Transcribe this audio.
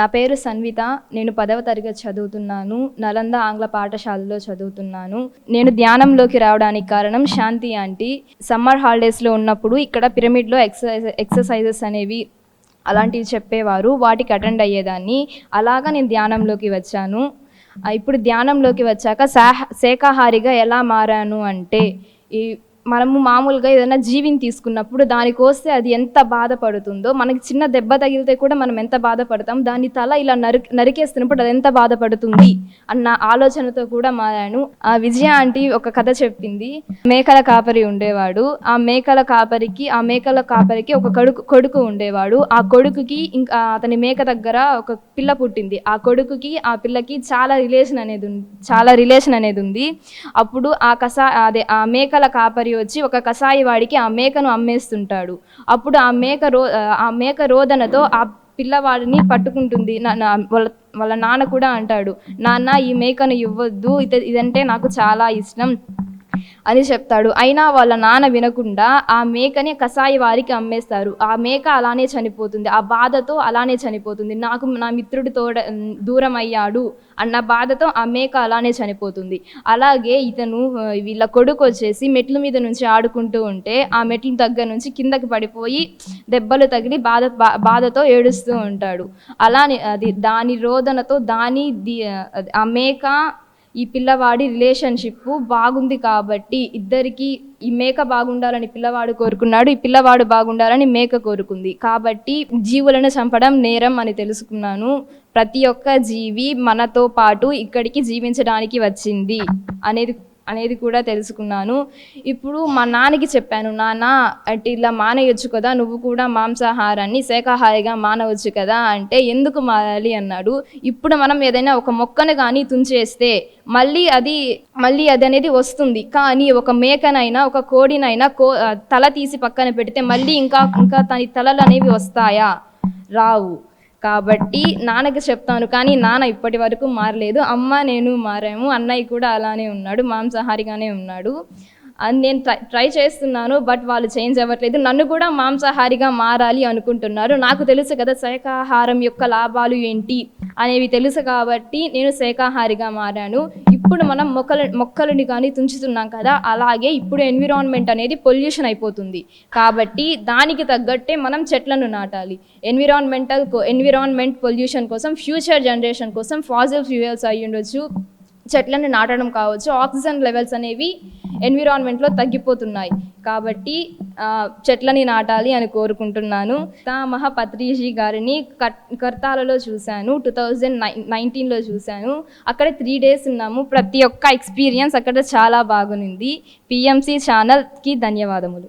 నా పేరు సన్విత నేను పదవ తరగతి చదువుతున్నాను నలంద ఆంగ్ల పాఠశాలలో చదువుతున్నాను. నేను ధ్యానంలోకి రావడానికి కారణం శాంతి ఆంటీ. సమ్మర్ హాలిడేస్లో ఉన్నప్పుడు ఇక్కడ పిరమిడ్లో ఎక్సర్సైజ్ ఎక్సర్సైజెస్ అనేవి అలాంటివి చెప్పేవారు వాటికి అటెండ్ అయ్యేదాన్ని. అలాగా నేను ధ్యానంలోకి వచ్చాను. ఇప్పుడు ధ్యానంలోకి వచ్చాక శాహ శాఖాహారిగా ఎలా మారాను అంటే ఈ మనము మామూలుగా ఏదైనా జీవిని తీసుకున్నప్పుడు దానికోస్తే అది ఎంత బాధపడుతుందో మనకి చిన్న దెబ్బ తగిలితే కూడా మనం ఎంత బాధపడతాం దాని తల ఇలా నరికి నరికేస్తున్నప్పుడు అది ఎంత బాధపడుతుంది అన్న ఆలోచనతో కూడా మారాను. ఆ విజయ ఆంటీ ఒక కథ చెప్పింది. మేకల కాపరి ఉండేవాడు. ఆ మేకల కాపరికి ఆ మేకల కాపరికి ఒక కొడుకు కొడుకు ఉండేవాడు. ఆ కొడుకుకి ఇంకా అతని మేక దగ్గర ఒక పిల్ల పుట్టింది. ఆ కొడుకుకి ఆ పిల్లకి చాలా రిలేషన్ అనేది ఉంది చాలా రిలేషన్ అనేది ఉంది. అప్పుడు ఆ కసా అదే ఆ మేకల కాపరి వచ్చి ఒక కసాయి వాడికి ఆ మేకను అమ్మేస్తుంటాడు. అప్పుడు ఆ మేక రో ఆ మేక రోదనతో ఆ పిల్లవాడిని పట్టుకుంటుంది. నా- వాళ్ళ వాళ్ళ నాన్న కూడా అంటాడు నాన్న ఈ మేకను ఇవ్వద్దు. ఇత ఇదంటే నాకు చాలా ఇష్టం. అని చెప్తాడు. అయినా వాళ్ళ నాన్న వినకుండా ఆ మేకని కసాయి వారికి అమ్మేస్తారు. ఆ మేక అలానే చనిపోతుంది. ఆ బాధతో అలానే చనిపోతుంది. నాకు నా మిత్రుడు తోడ దూరం అయ్యాడు అన్న బాధతో ఆ మేక అలానే చనిపోతుంది. అలాగే ఇతను వీళ్ళ కొడుకు వచ్చేసి మెట్ల మీద నుంచి ఆడుకుంటూ ఉంటే ఆ మెట్ల దగ్గర నుంచి కిందకి పడిపోయి దెబ్బలు తగిలి బాధ బా- బాధతో ఏడుస్తూ ఉంటాడు. అలానే అది దాని రోదనతో దాని ఆ మేక ఈ పిల్లవాడి రిలేషన్షిప్ బాగుంది కాబట్టి ఇద్దరికి ఈ మేక బాగుండాలని పిల్లవాడు కోరుకున్నాడు ఈ పిల్లవాడు బాగుండాలని మేక కోరుకుంది. కాబట్టి జీవులను చంపడం నేరం అని తెలుసుకున్నాను. ప్రతి ఒక్క జీవి మనతో పాటు ఇక్కడికి జీవించడానికి వచ్చింది అనేది అనేది కూడా తెలుసుకున్నాను. ఇప్పుడు మా నాన్నకి చెప్పాను నాన్న అంటే ఇలా మానేయొచ్చు కదా నువ్వు కూడా మాంసాహారాన్ని శాకాహారిగా మానవచ్చు కదా అంటే ఎందుకు మారాలి? అన్నాడు. ఇప్పుడు మనం ఏదైనా ఒక మొక్కను కానీ తుంచేస్తే మళ్ళీ అది మళ్ళీ అది అనేది వస్తుంది. కానీ ఒక మేకనైనా ఒక కోడినైనా కో తల తీసి పక్కన పెడితే మళ్ళీ ఇంకా ఇంకా తన తలలు అనేవి వస్తాయా? రావు. కాబట్టి నాన్నకి చెప్తాను కానీ నాన్న ఇప్పటి వరకు మారలేదు. అమ్మ నేను మారాము అన్నయ్య కూడా అలానే ఉన్నాడు మాంసాహారిగానే ఉన్నాడు. అని నేను ట్రై ట్రై చేస్తున్నాను బట్ వాళ్ళు చేంజ్ అవ్వట్లేదు. నన్ను కూడా మాంసాహారిగా మారాలి అనుకుంటున్నారు. నాకు తెలుసు కదా శాఖాహారం యొక్క లాభాలు ఏంటి అనేవి తెలుసు కాబట్టి నేను శాఖాహారిగా మారాను. ఇప్పుడు మనం మొక్కల మొక్కలని కానీ తుంచుతున్నాం కదా అలాగే ఇప్పుడు ఎన్విరాన్మెంట్ అనేది పొల్యూషన్ అయిపోతుంది. కాబట్టి దానికి తగ్గట్టే మనం చెట్లను నాటాలి. ఎన్విరాన్మెంటల్ ఎన్విరాన్మెంట్ పొల్యూషన్ కోసం ఫ్యూచర్ జనరేషన్ కోసం ఫాజిల్ ఫ్యూయల్స్ అయ్యి ఉండొచ్చు చెట్లను నాటడం కావచ్చు ఆక్సిజన్ లెవెల్స్ అనేవి ఎన్విరాన్మెంట్లో తగ్గిపోతున్నాయి. కాబట్టి చెట్లని నాటాలి అని కోరుకుంటున్నాను. తామహ పత్రిజీ గారిని కర్తాలలో చూశాను టూ థౌజండ్ నైన్టీన్లో చూశాను. అక్కడ త్రీ డేస్ ఉన్నాము. ప్రతి ఒక్క ఎక్స్పీరియన్స్ అక్కడ చాలా బాగుంది. పిఎంసి ఛానల్కి ధన్యవాదములు.